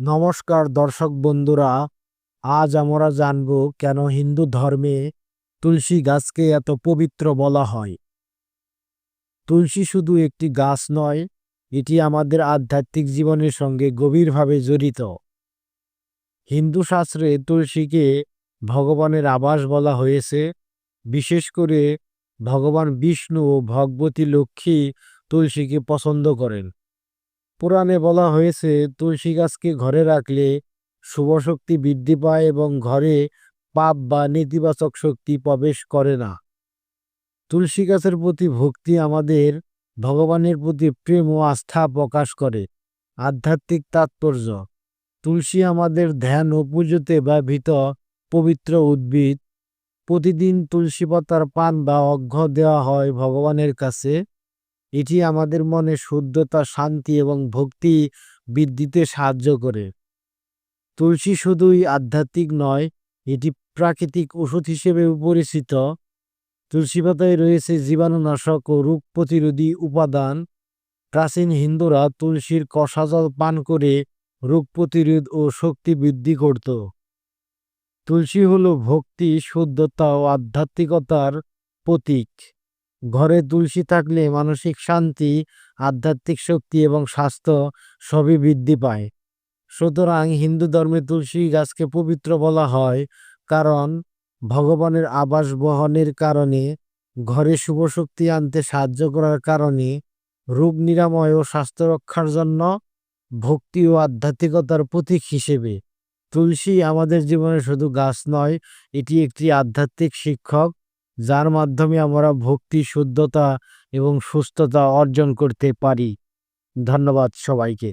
নমস্কার দর্শক বন্ধুরা, আজ আমরা জানব কেন হিন্দু ধর্মে তুলসী গাছকে এত পবিত্র বলা হয়। তুলসী শুধু একটি গাছ নয়, এটি আমাদের আধ্যাত্মিক জীবনের সঙ্গে গভীরভাবে জড়িত। হিন্দু শাস্ত্রে তুলসীকে ভগবানের আবাস বলা হয়েছে, বিশেষ করে ভগবান বিষ্ণু ও ভগবতী লক্ষ্মী তুলসীকে পছন্দ করেন। পুরাণে বলা হয়েছে, তুলসী গাছকে ঘরে রাখলে শুভ শক্তি বৃদ্ধি পায় এবং ঘরে পাপ বা নেতিবাচক শক্তি প্রবেশ করে না। তুলসী গাছের প্রতি ভক্তি আমাদের ভগবানের প্রতি প্রেম ও আস্থা প্রকাশ করে। আধ্যাত্মিক তাৎপর্য, তুলসী আমাদের ধ্যান ও পুজোতে ব্যবহৃত পবিত্র উদ্ভিদ। প্রতিদিন তুলসী পাতার পান বা অর্ঘ্য দেওয়া হয় ভগবানের কাছে। এটি আমাদের মনে শুদ্ধতা, শান্তি এবং ভক্তি বৃদ্ধিতে সাহায্য করে। তুলসী শুধুই আধ্যাত্মিক নয়, এটি প্রাকৃতিক ওষুধ হিসেবেও পরিচিত। তুলসী পাতায় রয়েছে জীবাণুনাশক ও রোগ প্রতিরোধী উপাদান। প্রাচীন হিন্দুরা তুলসীর কষা জল পান করে রোগ প্রতিরোধ ও শক্তি বৃদ্ধি করত। তুলসী হল ভক্তি, শুদ্ধতা ও আধ্যাত্মিকতার প্রতীক। ঘরে তুলসী থাকলে মানসিক শান্তি, আধ্যাত্মিক শক্তি এবং স্বাস্থ্য সবই বৃদ্ধি পায়। সুতরাং হিন্দু ধর্মে তুলসী গাছকে পবিত্র বলা হয় কারণ ভগবানের আবাস বহনের কারণে, ঘরে শুভ শক্তি আনতে সাহায্য করার কারণে রোগ নিরাময় ও স্বাস্থ্য রক্ষার জন্য ভক্তি ও আধ্যাত্মিকতার প্রতীক হিসেবে। তুলসী আমাদের জীবনে শুধু গাছ নয়, এটি একটি আধ্যাত্মিক শিক্ষক যার মাধ্যমে আমরা ভক্তি শুদ্ধতা এবং সুস্থতা অর্জন করতে পারি। ধন্যবাদ সবাইকে।